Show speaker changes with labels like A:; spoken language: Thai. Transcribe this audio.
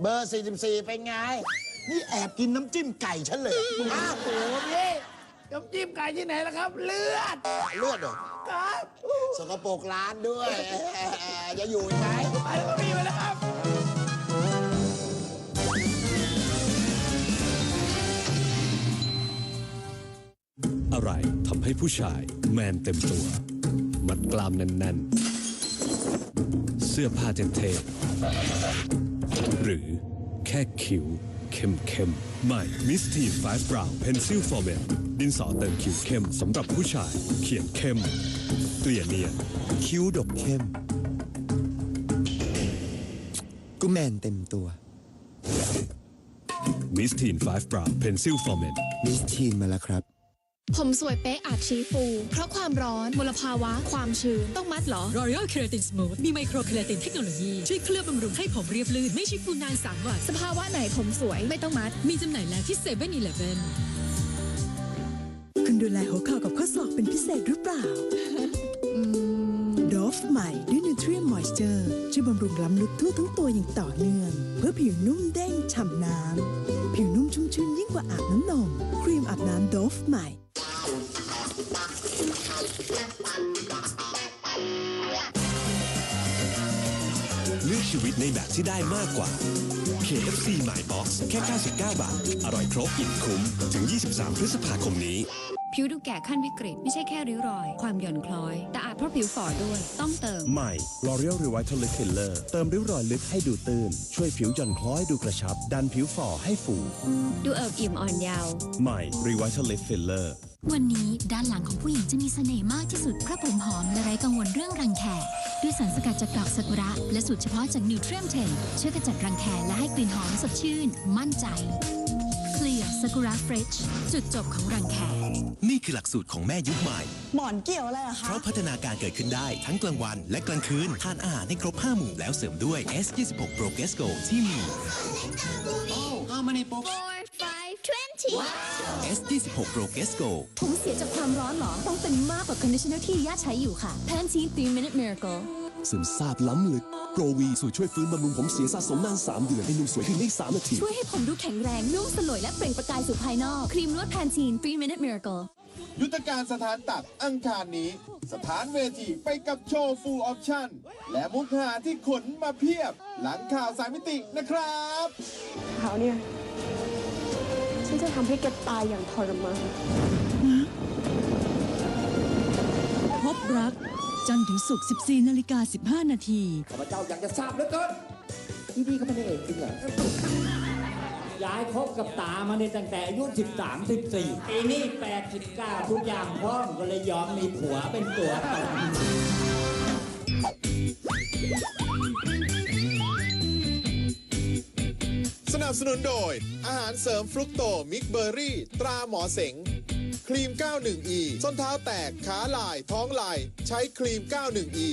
A: เบอร์ 44 เป็นไง นี่แอบกินน้ำจิ้มไก่ฉันเลยอ้าว
B: โอ้โหพี่น้ำจิ้มไก่ที่ไหนล่ะครับ เลือด
A: เลือดเหรอ
B: ครับ
A: สกปรกร้านด้วยจะอยู่อีกไหม
B: ไปแล้วก็มีไปแล้วครับ
C: อะไรทำให้ผู้ชายแมนเต็มตัว มัดกลามแน่นๆ เสื้อผ้าเท่ๆ หรือแค่คิ้วเข้มๆใหม่มิสทีน5 Brown Pencil Format ดินสอเติมคิ้วเข้มสำหรับผู้ชาย เขียนเข้ม เกลี่ยเนียน
D: คิ้วดกเข้มก็แมนเต็มตัว
C: มิสทีน5 Brown Pencil Format
D: มิสทีนมาแล้วครับ
E: ผมสวยเป๊ะอาจชี้ฟู เพราะความร้อนมลภาวะ ความชื้น ต้องมัดเหรอ
F: L'Oreal Keratin Smooth มีไมโครเคราตินเทคโนโลยี ช่วยเคลือบบำรุงให้ผมเรียบลื่น ไม่ใช่ฟูนานสามวัน
E: สภาวะไหนผมสวยไม่ต้องมัด
F: มีจำหน่ายแล้วที่7 e เ e ่ e อ e
G: คุณดูแลหัวเข่ากับข้อศอกเป็นพิเศษหรือเปล่าโดฟใหม่ด้วย Nutrient Moisture ช่วยบำรุงล้ำลึกทั่วทั้งตัวอย่างต่อเนื่อง เพื่อผิวนุ่มเด้งฉ่ำน้ำผิวนุ่มชุ่มชื่นยิ่งกว่าอาบน้ำนม ครีมอาบน้ำโดฟใหม่
C: เลือกชีวิตในแบบที่ได้มากกว่า KFC My Box แค่ 99 บาท อร่อยครบอิ่มคุ้ม ถึง 23 พฤษภาคมนี้
H: ผิวดูแก่ขั้นวิกฤต ไม่ใช่แค่ริ้วรอย ความหย่อนคล้อย แต่อาจเพราะผิวฝ่อด้วย ต้องเติม
I: ใหม่ L'Oreal Revitalift Filler เติมริ้วรอยลึกให้ดูตื้น ช่วยผิวหย่อนคล้อยดูกระชับ ดันผิวฝ่อให้ฟู
H: ดูเอิบอิ่มอ่อนเยาว์
I: ใหม่ Revitalift Filler
J: วันนี้ด้านหลังของผู้หญิงจะมีเสน่ห์มากที่สุดเพราะผมหอมและไร้กังวลเรื่องรังแคด้วยสารสกัดจากดอกซากุระ และสูตรเฉพาะจากนิวเทรียม10ช่วยกระจัดรังแคและให้กลิ่นหอมสดชื่น มั่นใจเคลียร์ซากุระเฟรชจุดจบของรังแค
K: นี่คือหลักสูตรของแม่ยุคใหม่
G: หมอนเกี่ยวอะไรอะ
K: เพ
G: คะ
K: ราะพัฒนาการเกิดขึ้นได้ทั้งกลางวันและกลางคืนทานอาหารให้ครบ5หมู่แล้วเสริมด้วย S26 Pro g e s c o ที่มี S26 Pro g e s c o
J: ผมเสียจากความร้อนเหรอ ต้องเป็นมากกว่าคอนดิชเนอร์ที่ย่าใช้อยู่ค่ะ Pantene 3 Minute Miracle
C: ซึมซาบล้ำลึกโปรวีสูตรช่วยฟื้นบำรุงผมเสียสะสมนาน 3 เดือน ให้หนุ่มสวยขึ้นได้ 3 นาที
J: ช่วยให้ผมดูแข็งแรง นุ่มสลวยและเปล่งประกายสู่ภายนอก ครีมนวด Pantene 3 Minute Miracle
L: ยุทธการสถานตัดอังคารนี้ สถานเวทีไปกับโชว์ฟูลออปชั่น และมุกหาที่ขนมาเพียบ หลังข่าวสายมิตินะครับ
M: เขาเนี่ย ฉันจะทำให้แกตายอย่างทรมาน
G: พบรัก จันทร์ถึงศุกร์14นาฬิกา15 นาที
B: ข้าพเจ้าอยากจะทราบเหลือเกินที่นี่เขาเป็นนางเอกจริงเหรอ
N: ยายคบกับตามาในตั้งแต่อายุ 13 14ปีนี้89 ทุกอย่างพร้อมก็เลยยอมมีผัวเป็นตัวตน
L: สนับสนุนโดย อาหารเสริมฟรุกโตมิกเบอร์รี่ ตราหมอเสง ครีม 91E ส้นเท้าแตกขาลาย ท้องลาย ใช้ครีม 91E